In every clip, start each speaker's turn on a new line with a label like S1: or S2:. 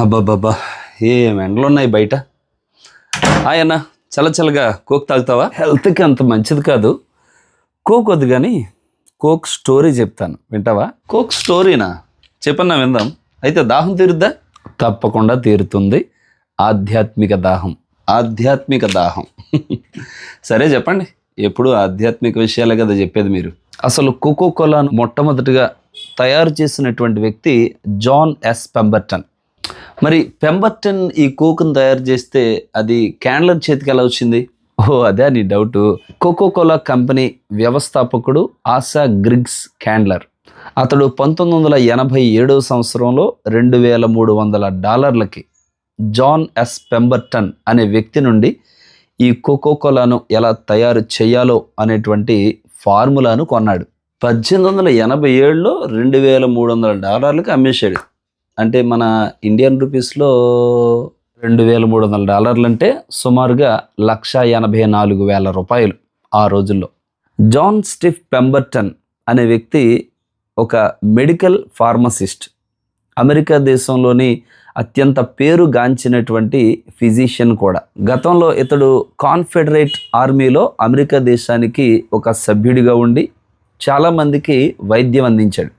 S1: అబ్బాబ్బాబ్బా. ఏం ఎండలు ఉన్నాయి బయట? ఆయన చల్లచల్లగా కోక్ తాగుతావా? హెల్త్కి అంత మంచిది కాదు. కోక్ వద్దు కానీ కోక్ స్టోరీ చెప్తాను. వింటావా? కోక్ స్టోరీనా? చెప్పన్నా విందాం. అయితే దాహం తీరుద్దా? తప్పకుండా తీరుతుంది. ఆధ్యాత్మిక దాహం. ఆధ్యాత్మిక దాహం. సరే చెప్పండి. ఎప్పుడు ఆధ్యాత్మిక విషయాలే కదా చెప్పేది మీరు? అసలు కోకో కోలాను మొట్టమొదటిగా తయారు చేసినటువంటి వ్యక్తి జాన్ ఎస్ పెంబర్టన్. మరి పెంబర్టన్ ఈ కోకును తయారు చేస్తే అది క్యాండ్లర్ చేతికి ఎలా వచ్చింది? ఓ అదే నీ డౌట్. కోకో కోలా కంపెనీ వ్యవస్థాపకుడు ఆశా గ్రిగ్స్ క్యాండ్లర్. అతడు పంతొమ్మిది వందల ఎనభై ఏడవ సంవత్సరంలో రెండు వేల మూడు వందల డాలర్లకి జాన్ ఎస్. పెంబర్టన్ అనే వ్యక్తి నుండి ఈ కోకో కోలాను ఎలా తయారు చేయాలో అనేటువంటి ఫార్ములాను కొన్నాడు. పద్దెనిమిది వందల ఎనభై ఏడులో రెండు వేల మూడు వందల డాలర్లకు అమ్మేశాడు. అంటే మన ఇండియన్ రూపీస్లో రెండు వేల మూడు వందల డాలర్లు అంటే సుమారుగా లక్ష ఎనభై నాలుగు వేల రూపాయలు ఆ రోజుల్లో. జాన్ స్టిఫ్ పెంబర్టన్ అనే వ్యక్తి ఒక మెడికల్ ఫార్మసిస్ట్. అమెరికా దేశంలోని అత్యంత పేరుగాంచినటువంటి ఫిజిషియన్ కూడా. గతంలో ఇతడు కాన్ఫెడరేట్ ఆర్మీలో అమెరికా దేశానికి ఒక సభ్యుడిగా ఉండి చాలామందికి వైద్యం అందించాడు.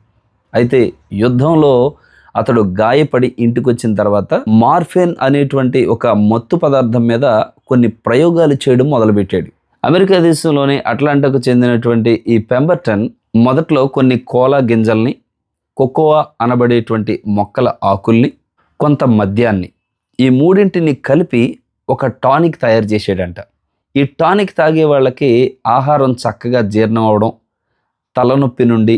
S1: అయితే యుద్ధంలో అతడు గాయపడి ఇంటికి వచ్చిన తర్వాత మార్ఫెన్ అనేటువంటి ఒక మత్తు పదార్థం మీద కొన్ని ప్రయోగాలు చేయడం మొదలుపెట్టాడు. అమెరికా దేశంలోని అట్లాంటాకు చెందినటువంటి ఈ పెంబర్టన్ మొదట్లో కొన్ని కోలా గింజల్ని కొకోవా అనబడేటువంటి మొక్కల ఆకుల్ని కొంత మద్యాన్ని ఈ మూడింటిని కలిపి ఒక టానిక్ తయారు చేసాడంట ఈ టానిక్ తాగే వాళ్ళకి ఆహారం చక్కగా జీర్ణం అవడం తలనొప్పి నుండి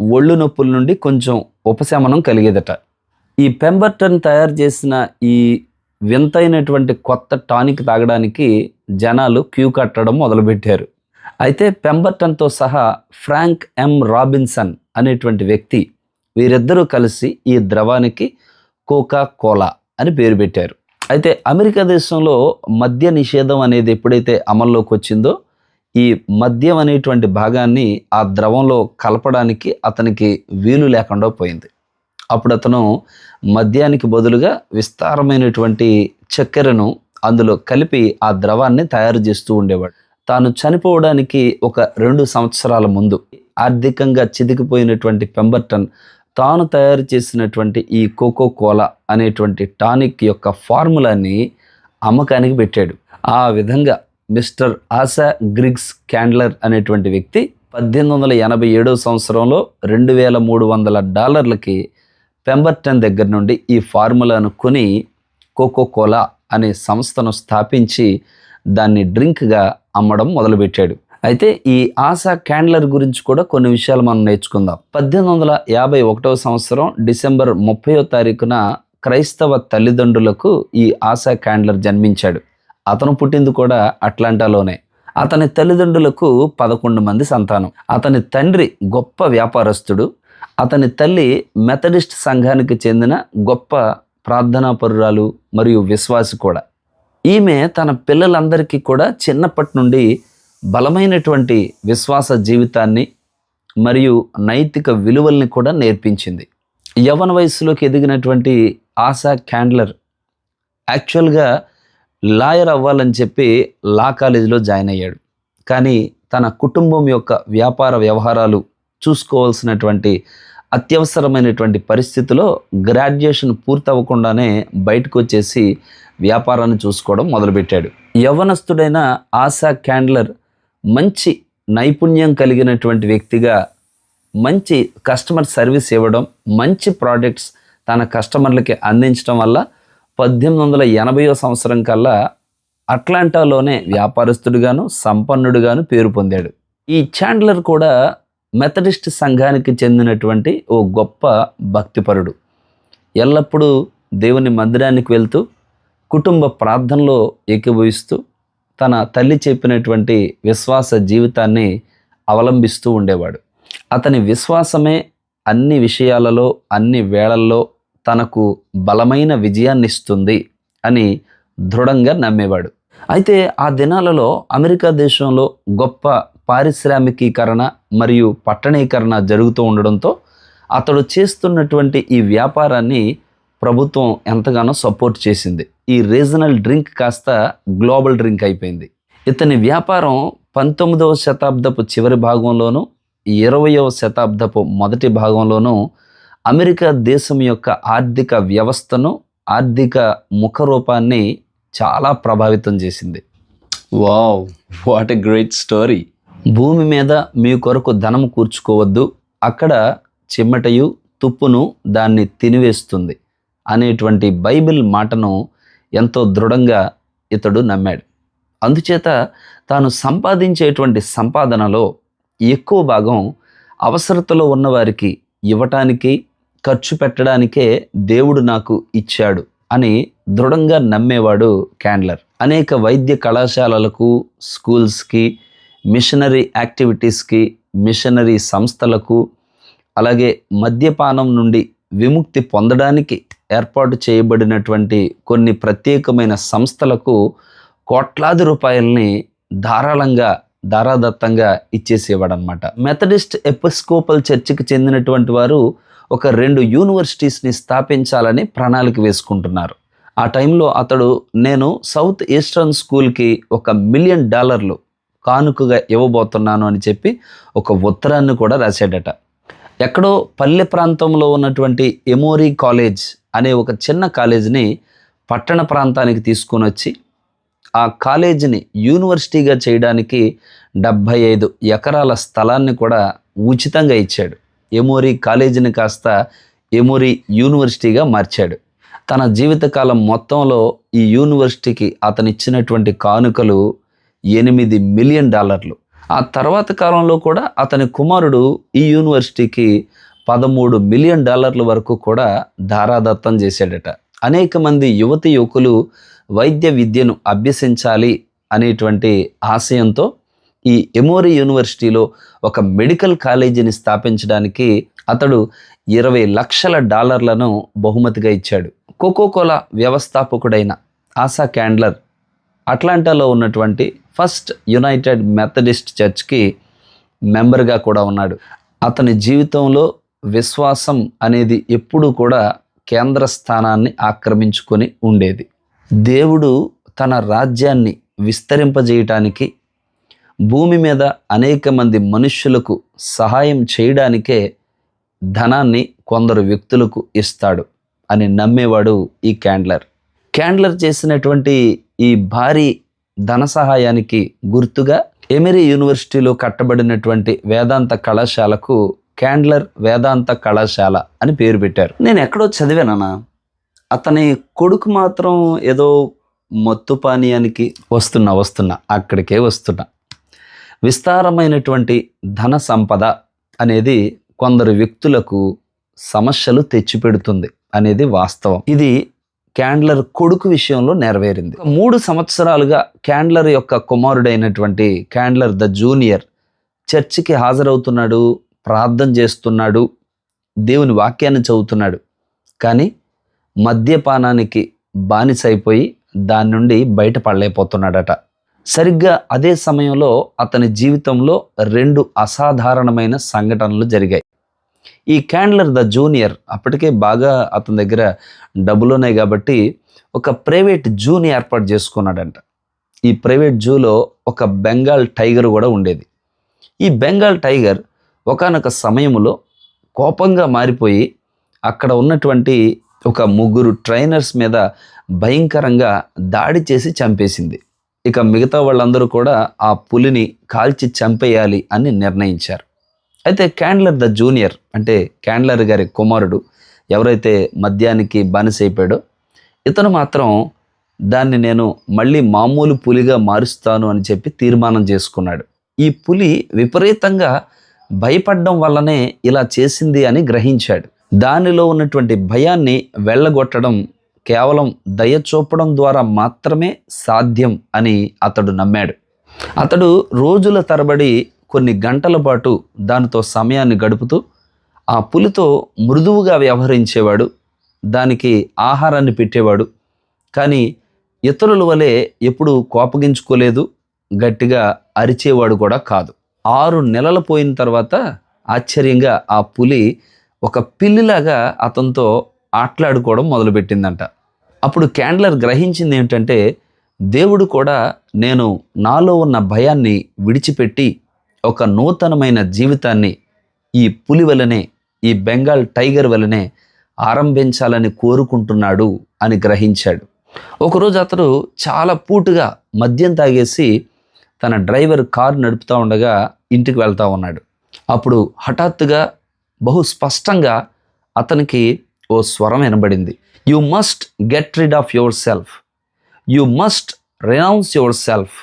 S1: ఒళ్ళు నొప్పుల నుండి కొంచెం ఉపశమనం కలిగేదట. ఈ పెంబర్టన్ తయారు చేసిన ఈ వింతైనటువంటి కొత్త టానిక్ తాగడానికి జనాలు క్యూ కట్టడం మొదలుపెట్టారు. అయితే పెంబర్టన్తో సహా ఫ్రాంక్ ఎం రాబిన్సన్ అనేటువంటి వ్యక్తి వీరిద్దరూ కలిసి ఈ ద్రవానికి కోకా కోలా అని పేరు పెట్టారు. అయితే అమెరికా దేశంలో మద్య నిషేధం అనేది ఎప్పుడైతే అమల్లోకి వచ్చిందో ఈ మద్యం అనేటువంటి భాగాన్ని ఆ ద్రవంలో కలపడానికి అతనికి వీలు లేకుండా పోయింది. అప్పుడు అతను మద్యానికి బదులుగా విస్తారమైనటువంటి చక్కెరను అందులో కలిపి ఆ ద్రవాన్ని తయారు చేస్తూ ఉండేవాడు. తాను చనిపోవడానికి ఒక రెండు సంవత్సరాల ముందు ఆర్థికంగా చితికిపోయినటువంటి పెంబర్టన్ తాను తయారు చేసినటువంటి ఈ కోకో కోలా అనేటువంటి టానిక్ యొక్క ఫార్ములాని అమ్మకానికి పెట్టాడు. ఆ విధంగా మిస్టర్ ఆశా గ్రిగ్స్ క్యాండ్లర్ అనేటువంటి వ్యక్తి పద్దెనిమిది వందల ఎనభై ఏడవ సంవత్సరంలో రెండు వేల మూడు వందల డాలర్లకి పెంబర్టన్ దగ్గర నుండి ఈ ఫార్ములాను కొని కోకో కోలా అనే సంస్థను స్థాపించి దాన్ని డ్రింక్గా అమ్మడం మొదలుపెట్టాడు. అయితే ఈ ఆశా క్యాండ్లర్ గురించి కూడా కొన్ని విషయాలు మనం నేర్చుకుందాం. పద్దెనిమిది వందల యాభై ఒకటవ సంవత్సరం డిసెంబర్ ముప్పయో తారీఖున క్రైస్తవ తల్లిదండ్రులకు ఈ ఆశా క్యాండ్లర్ జన్మించాడు. అతను పుట్టింది కూడా అట్లాంటాలోనే. అతని తల్లిదండ్రులకు పదకొండు మంది సంతానం. అతని తండ్రి గొప్ప వ్యాపారస్తుడు. అతని తల్లి మెథడిస్ట్ సంఘానికి చెందిన గొప్ప ప్రార్థనాపరురాలు మరియు విశ్వాసి కూడా. ఈమె తన పిల్లలందరికీ కూడా చిన్నప్పటి నుండి బలమైనటువంటి విశ్వాస జీవితాన్ని మరియు నైతిక విలువల్ని కూడా నేర్పించింది. యవన వయసులోకి ఎదిగినటువంటి ఆశా క్యాండ్లర్ యాక్చువల్గా లాయర్ అవ్వాలని చెప్పి లా కాలేజీలో జాయిన్ అయ్యాడు. కానీ తన కుటుంబం యొక్క వ్యాపార వ్యవహారాలు చూసుకోవాల్సినటువంటి అత్యవసరమైనటువంటి పరిస్థితిలో గ్రాడ్యుయేషన్ పూర్తవ్వకుండానే బయటకు వచ్చేసి వ్యాపారాన్ని చూసుకోవడం మొదలుపెట్టాడు. యవనస్తుడైన ఆశా క్యాండ్లర్ మంచి నైపుణ్యం కలిగినటువంటి వ్యక్తిగా మంచి కస్టమర్ సర్వీస్ ఇవ్వడం మంచి ప్రోడక్ట్స్ తన కస్టమర్లకి అందించడం వల్ల పద్దెనిమిది వందల ఎనభైవ సంవత్సరం కల్లా అట్లాంటాలోనే వ్యాపారస్తుడుగాను సంపన్నుడుగాను పేరు పొందాడు. ఈ చాండ్లర్ కూడా మెథడిస్ట్ సంఘానికి చెందినటువంటి ఓ గొప్ప భక్తిపరుడు. ఎల్లప్పుడూ దేవుని మందిరానికి వెళ్తూ కుటుంబ ప్రార్థనలో ఏకీభవిస్తూ తన తల్లి చెప్పినటువంటి విశ్వాస జీవితాన్ని అవలంబిస్తూ ఉండేవాడు. అతని విశ్వాసమే అన్ని విషయాలలో అన్ని వేళల్లో తనకు బలమైన విజయాన్ని ఇస్తుంది అని దృఢంగా నమ్మేవాడు. అయితే ఆ దినాలలో అమెరికా దేశంలో గొప్ప పారిశ్రామికీకరణ మరియు పట్టణీకరణ జరుగుతూ ఉండడంతో అతడు చేస్తున్నటువంటి ఈ వ్యాపారాన్ని ప్రభుత్వం ఎంతగానో సపోర్ట్ చేసింది. ఈ రీజనల్ డ్రింక్ కాస్త గ్లోబల్ డ్రింక్ అయిపోయింది. ఇతని వ్యాపారం పంతొమ్మిదవ శతాబ్దపు చివరి భాగంలోనూ ఇరవయవ శతాబ్దపు మొదటి భాగంలోనూ అమెరికా దేశం యొక్క ఆర్థిక వ్యవస్థను ఆర్థిక ముఖరూపాన్ని చాలా ప్రభావితం చేసింది. Wow what a great story. భూమి మీద మీ కొరకు ధనము కూర్చుకోవద్దు అక్కడ చిమ్మటయు తుప్పును దాన్ని తినివేస్తుంది అనేటువంటి బైబిల్ మాటను ఎంతో దృఢంగా ఇతడు నమ్మాడు. అందుచేత తాను సంపాదించేటువంటి సంపాదనలో ఎక్కువ భాగం అవసరతలో ఉన్నవారికి ఇవ్వటానికి ఖర్చు పెట్టడానికే దేవుడు నాకు ఇచ్చాడు అని దృఢంగా నమ్మేవాడు క్యాండ్లర్. అనేక వైద్య కళాశాలలకు స్కూల్స్కి మిషనరీ యాక్టివిటీస్కి మిషనరీ సంస్థలకు అలాగే మద్యపానం నుండి విముక్తి పొందడానికి ఏర్పాటు చేయబడినటువంటి కొన్ని ప్రత్యేకమైన సంస్థలకు కోట్లాది రూపాయల్ని ధారాళంగా ధారాదత్తంగా ఇచ్చేసేవాడనమాట మెథడిస్ట్ ఎపిస్కోపల్ చర్చికి చెందినటువంటి వారు ఒక రెండు యూనివర్సిటీస్ని స్థాపించాలని ప్రణాళిక వేసుకుంటున్నారు. ఆ టైంలో అతడు నేను సౌత్ ఈస్టర్న్ స్కూల్కి ఒక మిలియన్ డాలర్లు కానుకగా ఇవ్వబోతున్నాను అని చెప్పి ఒక ఉత్తరాన్ని కూడా రాశాడట. ఎక్కడో పల్లె ప్రాంతంలో ఉన్నటువంటి ఎమోరీ కాలేజ్ అనే ఒక చిన్న కాలేజీని పట్టణ ప్రాంతానికి తీసుకొని వచ్చి ఆ కాలేజీని యూనివర్సిటీగా చేయడానికి డెబ్భై ఐదు ఎకరాల స్థలాన్ని కూడా ఉచితంగా ఇచ్చాడు. ఎమోరీ కాలేజీని కాస్త ఎమోరీ యూనివర్సిటీగా మార్చాడు. తన జీవితకాలం మొత్తంలో ఈ యూనివర్సిటీకి అతనిచ్చినటువంటి కానుకలు ఎనిమిది మిలియన్ డాలర్లు. ఆ తర్వాత కాలంలో కూడా అతని కుమారుడు ఈ యూనివర్సిటీకి పదమూడు మిలియన్ డాలర్ల వరకు కూడా ధారాదత్తం చేశాడట. అనేక మంది యువతి యువకులు వైద్య విద్యను అభ్యసించాలి అనేటువంటి ఆశయంతో ఈ ఎమోరీ యూనివర్సిటీలో ఒక మెడికల్ కాలేజీని స్థాపించడానికి అతడు ఇరవై లక్షల డాలర్లను బహుమతిగా ఇచ్చాడు. కోకోకోలా వ్యవస్థాపకుడైన ఆశా క్యాండ్లర్ అట్లాంటాలో ఉన్నటువంటి ఫస్ట్ యునైటెడ్ మెథడిస్ట్ చర్చ్కి మెంబర్గా కూడా ఉన్నాడు. అతని జీవితంలో విశ్వాసం అనేది ఎప్పుడూ కూడా కేంద్ర స్థానాన్ని ఆక్రమించుకొని ఉండేది. దేవుడు తన రాజ్యాన్ని విస్తరింపజేయటానికి భూమి మీద అనేక మంది మనుష్యులకు సహాయం చేయడానికే ధనాన్ని కొందరు వ్యక్తులకు ఇస్తాడు అని నమ్మేవాడు ఈ క్యాండ్లర్. క్యాండ్లర్ చేసినటువంటి ఈ భారీ ధన సహాయానికి గుర్తుగా ఎమిరీ యూనివర్సిటీలో కట్టబడినటువంటి వేదాంత కళాశాలకు క్యాండ్లర్ వేదాంత కళాశాల అని పేరు పెట్టారు. నేను ఎక్కడో చదివానన్నా అతని కొడుకు మాత్రం ఏదో మత్తు పానీయానికి వస్తున్నా వస్తున్నా అక్కడికే వస్తున్నా. విస్తారమైనటువంటి ధన సంపద అనేది కొందరు వ్యక్తులకు సమస్యలు తెచ్చిపెడుతుంది అనేది వాస్తవం. ఇది క్యాండ్లర్ కొడుకు విషయంలో నెరవేరింది. మూడు సంవత్సరాలుగా క్యాండ్లర్ యొక్క కుమారుడైనటువంటి క్యాండ్లర్ ద జూనియర్ చర్చికి హాజరవుతున్నాడు ప్రార్థన చేస్తున్నాడు దేవుని వాక్యాన్ని చదువుతున్నాడు. కానీ మద్యపానానికి బానిసైపోయి దాని నుండి బయటపడలేకపోతున్నాడట. సరిగ్గా అదే సమయంలో అతని జీవితంలో రెండు అసాధారణమైన సంఘటనలు జరిగాయి. ఈ క్యాండ్లర్ ద జూనియర్ అప్పటికే బాగా అతని దగ్గర డబ్బులు ఉన్నాయి కాబట్టి ఒక ప్రైవేట్ జూని ఏర్పాటు చేసుకున్నాడంట. ఈ ప్రైవేట్ జూలో ఒక బెంగాల్ టైగర్ కూడా ఉండేది. ఈ బెంగాల్ టైగర్ ఒకానొక సమయంలో కోపంగా మారిపోయి అక్కడ ఉన్నటువంటి ఒక ముగ్గురు ట్రైనర్స్ మీద భయంకరంగా దాడి చేసి చంపేసింది. ఇక మిగతా వాళ్ళందరూ కూడా ఆ పులిని కాల్చి చంపేయాలి అని నిర్ణయించారు. అయితే క్యాండ్లర్ ద జూనియర్ అంటే క్యాండ్లర్ గారి కుమారుడు ఎవరైతే మద్యానికి బానిసైపోయాడో ఇతను మాత్రం దాన్ని నేను మళ్ళీ మామూలు పులిగా మారుస్తాను అని చెప్పి తీర్మానం చేసుకున్నాడు. ఈ పులి విపరీతంగా భయపడడం వల్లనే ఇలా చేసింది అని గ్రహించాడు. దానిలో ఉన్నటువంటి భయాన్ని వెళ్ళగొట్టడం కేవలం దయ చూపడం ద్వారా మాత్రమే సాధ్యం అని అతడు నమ్మాడు. అతడు రోజుల తరబడి కొన్ని గంటల పాటు దానితో సమయాన్ని గడుపుతూ ఆ పులితో మృదువుగా వ్యవహరించేవాడు దానికి ఆహారాన్ని పెట్టేవాడు. కానీ ఇతరుల వలె ఎప్పుడూ కోపగించుకోలేదు గట్టిగా అరిచేవాడు కూడా కాదు. ఆరు నెలలు పోయిన తర్వాత ఆశ్చర్యంగా ఆ పులి ఒక పిల్లిలాగా అతనితో ఆటలాడుకోవడం మొదలుపెట్టిందంట. అప్పుడు క్యాండ్లర్ గ్రహించింది ఏంటంటే దేవుడు కూడా నేను నాలో ఉన్న భయాన్ని విడిచిపెట్టి ఒక నూతనమైన జీవితాన్ని ఈ పులి వలనే ఈ బెంగాల్ టైగర్ వలనే ఆరంభించాలని కోరుకుంటున్నాడు అని గ్రహించాడు. ఒకరోజు అతడు చాలా పూటుగా మద్యం తాగేసి తన డ్రైవర్ కారు నడుపుతూ ఉండగా ఇంటికి వెళ్తూ ఉన్నాడు. అప్పుడు హఠాత్తుగా బహు స్పష్టంగా అతనికి ఓ స్వరం వినబడింది. You must get rid of your self you must renounce your self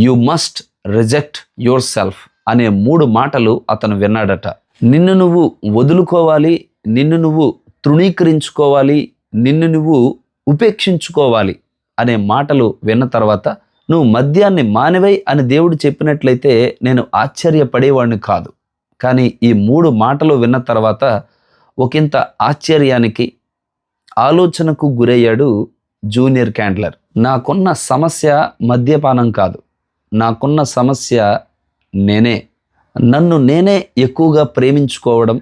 S1: you must reject your self అనే మూడు మాటలు అతను విన్నాడట. నిన్ను నువ్వు వదులుకోవాలి నిన్ను నువ్వు తృణీకరించుకోవాలి నిన్ను నువ్వు ఉపేక్షించుకోవాలి అనే మాటలు విన్న తర్వాత నువ్వు మద్యాన్ని మానివై అని దేవుడు చెప్పినట్లయితే నేను ఆశ్చర్యపడేవాడిని కాదు. కానీ ఈ మూడు మాటలు విన్న తర్వాత ఒకంత ఆశ్చర్యానికి ఆలోచనకు గురయ్యాడు జూనియర్ క్యాండ్లర్. నాకున్న సమస్య మద్యపానం కాదు. నాకున్న సమస్య నేనే. నన్ను నేనే ఎక్కువగా ప్రేమించుకోవడం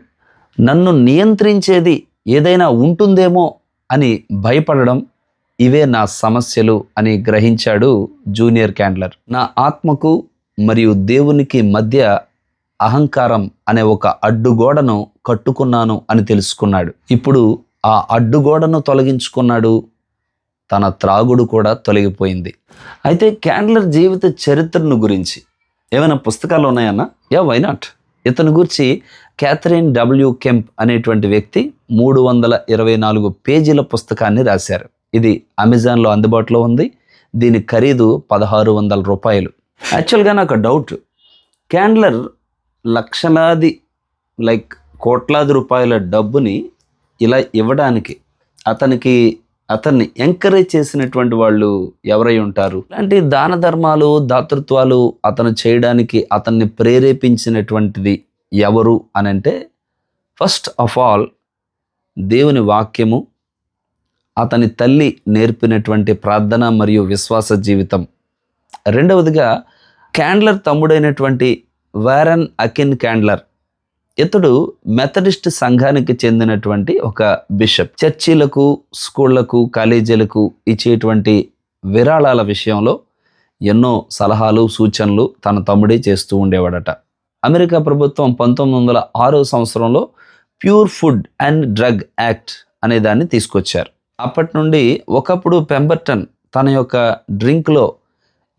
S1: నన్ను నియంత్రించేది ఏదైనా ఉంటుందేమో అని భయపడడం ఇవే నా సమస్యలు అని గ్రహించాడు జూనియర్ క్యాండ్లర్. నా ఆత్మకు మరియు దేవునికి మధ్య అహంకారం అనే ఒక అడ్డుగోడను కట్టుకున్నాను అని తెలుసుకున్నాడు. ఇప్పుడు ఆ అడ్డుగోడను తొలగించుకున్నాడు. తన త్రాగుడు కూడా తొలగిపోయింది. అయితే క్యాండ్లర్ జీవిత చరిత్రను గురించి ఏమైనా పుస్తకాలు ఉన్నాయన్నా? Yeah why not? ఇతని గురించి క్యాథరిన్ డబ్ల్యూ కెంప్ అనేటువంటి వ్యక్తి మూడు వందల ఇరవై నాలుగు పేజీల పుస్తకాన్ని రాశారు. ఇది అమెజాన్లో అందుబాటులో ఉంది. దీని ఖరీదు పదహారు వందల రూపాయలు. యాక్చువల్గా నాకు డౌట్. క్యాండ్లర్ లక్షలాది లైక్ కోట్లాది రూపాయల డబ్బుని ఇలా ఇవ్వడానికి అతనికి అతన్ని ఎంకరేజ్ చేసినటువంటి వాళ్ళు ఎవరై ఉంటారు? ఇలాంటి దాన ధర్మాలు దాతృత్వాలు అతను చేయడానికి అతన్ని ప్రేరేపించినటువంటిది ఎవరు అని అంటే ఫస్ట్ ఆఫ్ ఆల్ దేవుని వాక్యము అతని తల్లి నేర్పినటువంటి ప్రార్థన మరియు విశ్వాస జీవితం. రెండవదిగా క్యాండ్లర్ తమ్ముడైనటువంటి వారన్ అకిన్ క్యాండ్లర్ ఇతడు మెథడిస్ట్ సంఘానికి చెందినటువంటి ఒక బిషప్. చర్చిలకు స్కూళ్ళకు కాలేజీలకు ఇచ్చేటువంటి విరాళాల విషయంలో ఎన్నో సలహాలు సూచనలు తన తమ్ముడే చేస్తూ ఉండేవాడట. అమెరికా ప్రభుత్వం పంతొమ్మిది వందల ఆరో సంవత్సరంలో pure food and drug act అనే దాన్ని తీసుకొచ్చారు. అప్పటి నుండి ఒకప్పుడు పెంబర్టన్ తన యొక్క డ్రింక్లో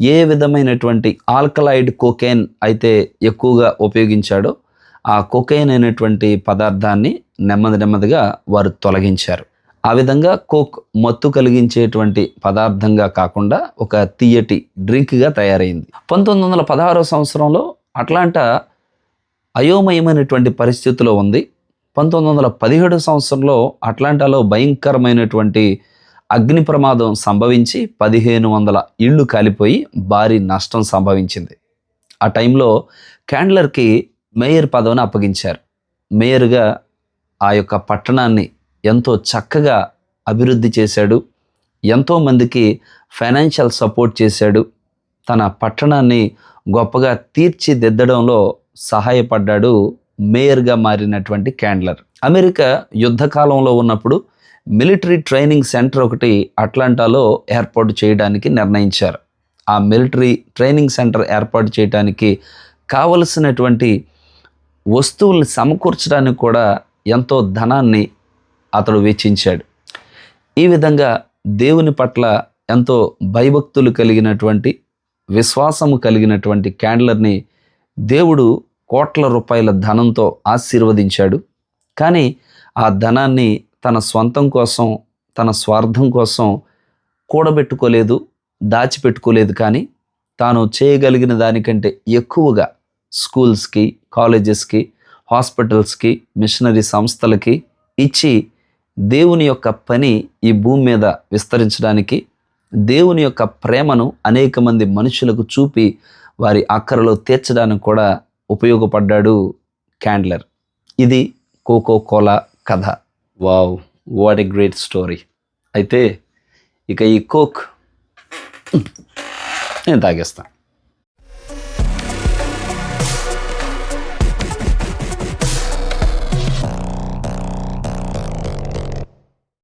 S1: ఏ విధమైనటువంటి ఆల్కలైడ్ కోకేన్ అయితే ఎక్కువగా ఉపయోగించాడో ఆ కోకెయిన్ అనేటువంటి పదార్థాన్ని నెమ్మది నెమ్మదిగా వారు తొలగించారు. ఆ విధంగా కోక్ మత్తు కలిగించేటువంటి పదార్థంగా కాకుండా ఒక తీయటి డ్రింక్గా తయారైంది. పంతొమ్మిది వందల పదహారో సంవత్సరంలో అట్లాంటా అయోమయమైనటువంటి పరిస్థితిలో ఉంది. పంతొమ్మిది వందల పదిహేడు సంవత్సరంలో అట్లాంటాలో భయంకరమైనటువంటి అగ్ని ప్రమాదం సంభవించి పదిహేను వందల ఇళ్ళు కాలిపోయి భారీ నష్టం సంభవించింది. ఆ టైంలో క్యాండ్లర్కి మేయర్ పదవిని అప్పగించారు. మేయర్గా ఆ యొక్క పట్టణాన్ని ఎంతో చక్కగా అభివృద్ధి చేశాడు. ఎంతోమందికి ఫైనాన్షియల్ సపోర్ట్ చేశాడు. తన పట్టణాన్ని గొప్పగా తీర్చిదిద్దడంలో సహాయపడ్డాడు మేయర్గా మారినటువంటి క్యాండ్లర్. అమెరికా యుద్ధకాలంలో ఉన్నప్పుడు మిలిటరీ ట్రైనింగ్ సెంటర్ ఒకటి అట్లాంటాలో ఏర్పాటు చేయడానికి నిర్ణయించారు. ఆ మిలిటరీ ట్రైనింగ్ సెంటర్ ఏర్పాటు చేయడానికి కావలసినటువంటి వస్తువుల్ని సమకూర్చడానికి కూడా ఎంతో ధనాన్ని అతడు వెచ్చించాడు. ఈ విధంగా దేవుని పట్ల ఎంతో భయభక్తులు కలిగినటువంటి విశ్వాసము కలిగినటువంటి క్యాండ్లర్ని దేవుడు కోట్ల రూపాయల ధనంతో ఆశీర్వదించాడు. కానీ ఆ ధనాన్ని తన స్వంతం కోసం తన స్వార్థం కోసం కూడబెట్టుకోలేదు దాచిపెట్టుకోలేదు కానీ తాను చేయగలిగిన దానికంటే ఎక్కువగా స్కూల్స్కి కాలేజెస్కి హాస్పిటల్స్కి మిషనరీ సంస్థలకి ఇచ్చి దేవుని యొక్క పని ఈ భూమి మీద విస్తరించడానికి దేవుని యొక్క ప్రేమను అనేక మంది మనుషులకు చూపి వారి అక్కరలో తీర్చడానికి కూడా ఉపయోగపడ్డాడు క్యాండ్లర్. ఇది కోకో కోలా కథ. Wow what a great story అయితే ఇక ఈ కోక్ నేను తాగేస్తాను